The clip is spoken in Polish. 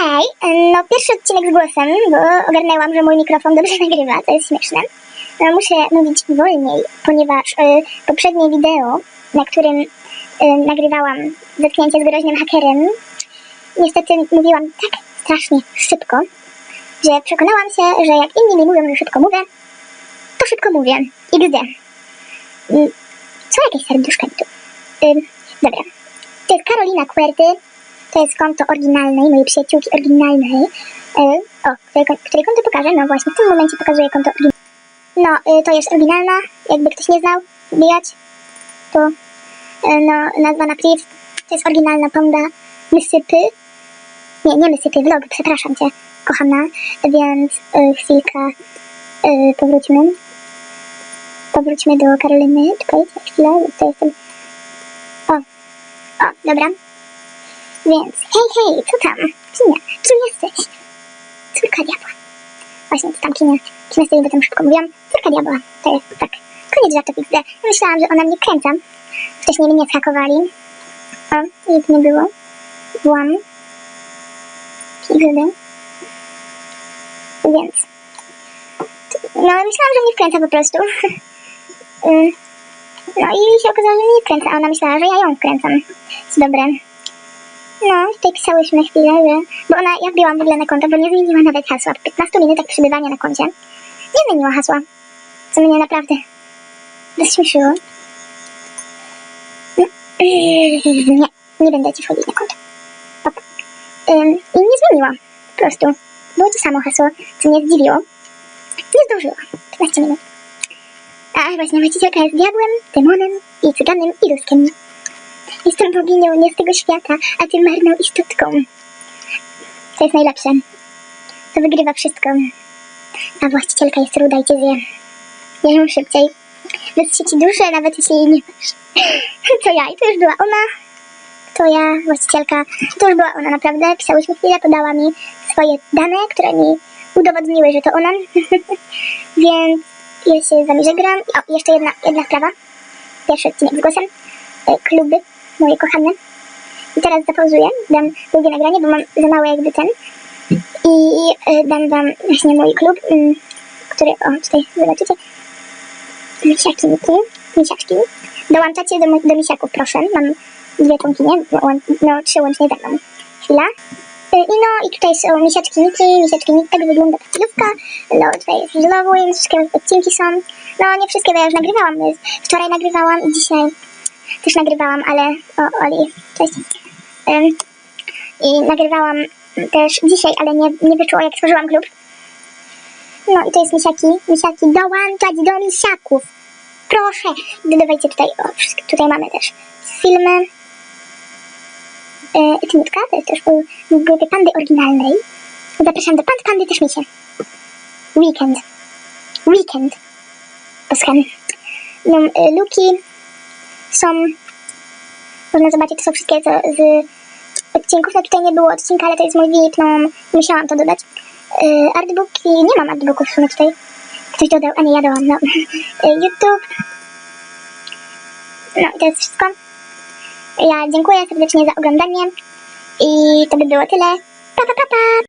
Hej, no pierwszy odcinek z głosem, bo ogarnęłam, że mój mikrofon dobrze nagrywa, to jest śmieszne. No, muszę mówić wolniej, ponieważ y, poprzednie wideo, na którym y, nagrywałam zetknięcie z groźnym hakerem, niestety mówiłam tak strasznie szybko, że przekonałam się, że jak inni mi mówią, że szybko mówię, to szybko mówię. XD. Mm, Co jakieś serduszka tu? Ym, dobra. To jest Karolina Querty. To jest konto oryginalnej, mojej przyjaciółki oryginalnej. E, o, które, które konto pokażę? No właśnie, w tym momencie pokazuję konto oryginalne. No, y, to jest oryginalna, jakby ktoś nie znał, wbijać. To, y, no, nazwa na priv. To jest oryginalna panda Mysypy. Nie, nie Mysypy, vlog, przepraszam cię, kochana. Więc chwilkę powróćmy. Powróćmy do Karoliny. Czekajcie, chwilę, to jestem... O, o, dobra. Więc, hej, hej, co tam? Kinia, kim jesteś? Córka diabła. Właśnie, to tam Kinia, Kinia stoi, bo tam szybko mówiłam. Córka diabła, to jest, tak. Koniec żartów XD. Myślałam, że ona mnie kręca. Wcześniej mnie zhakowali. O, nic nie było. Włam. XD. Więc. No, myślałam, że mnie wkręca po prostu. Ym, no i się okazało, że mnie nie wkręca, a ona myślała, że ja ją wkręcam. Co dobre. No, tutaj pisałyśmy chwilę, że... Bo ona, ja wbiłam w ogóle na konto, bo nie zmieniła nawet hasła. Po 15 minutach przebywania na koncie nie zmieniła hasła. Co mnie naprawdę rozśmieszyło. No, nie, nie będę ci wchodzić na konto. Ym, I nie zmieniła. Po prostu. Było to samo hasło, co mnie zdziwiło. Nie zdążyła. 15 minut. A właśnie, właścicielka jest diabłem, demonem i cyganem i ruskiem. Jestem boginią nie z tego świata, a ty marną istotką. Co jest najlepsze? To wygrywa wszystko. A właścicielka jest ruda i cię zje. Ja ją szybciej. Wytrzycie ci duszę, nawet jeśli jej nie masz. To ja i to już była ona. To ja, właścicielka. To już była ona, naprawdę. Pisałyśmy chwilę, podała mi swoje dane, które mi udowodniły, że to ona. Więc ja się z wami żegnam. O, jeszcze jedna, jedna sprawa. Pierwszy odcinek z głosem. E, Kluby, moje kochane. I teraz zapauzuję, dam drugie nagranie, bo mam za mało jakby ten. I e, dam wam właśnie mój klub, mm, który, o tutaj zobaczycie. Misiaki, tu, misiaczki. Dołączacie do, do misiaków, proszę. Mam dwie członkinie, no, no trzy łącznie ze mną. Chwila. E, I no, i tutaj są misiaczki Niki, misiaczki Niki, tak wygląda profilówka. No, tutaj jest więc wszystkie odcinki są. No, nie wszystkie, bo ja już nagrywałam. Wczoraj nagrywałam i dzisiaj też nagrywałam, ale o Oli, cześć. I nagrywałam też dzisiaj, ale nie, nie wyszło jak stworzyłam klub. No i to jest misiaki, misiaki, dołączać do misiaków. Proszę, dodawajcie tutaj, o, tutaj mamy też filmy. Yy, Tymutka, to jest też u grupie Pandy oryginalnej. Zapraszam do Pand, Pandy też misie. Weekend. Weekend. Posłucham. No, y, Luki, są, można zobaczyć, to są wszystkie co z odcinków, no tutaj nie było odcinka, ale to jest mój VIP, no musiałam to dodać. Yy, artbooki, nie mam artbooków w sumie tutaj. Ktoś dodał, a nie ja dałam, no. Yy, YouTube. No i to jest wszystko. Ja dziękuję serdecznie za oglądanie i to by było tyle. Pa, pa, pa, pa!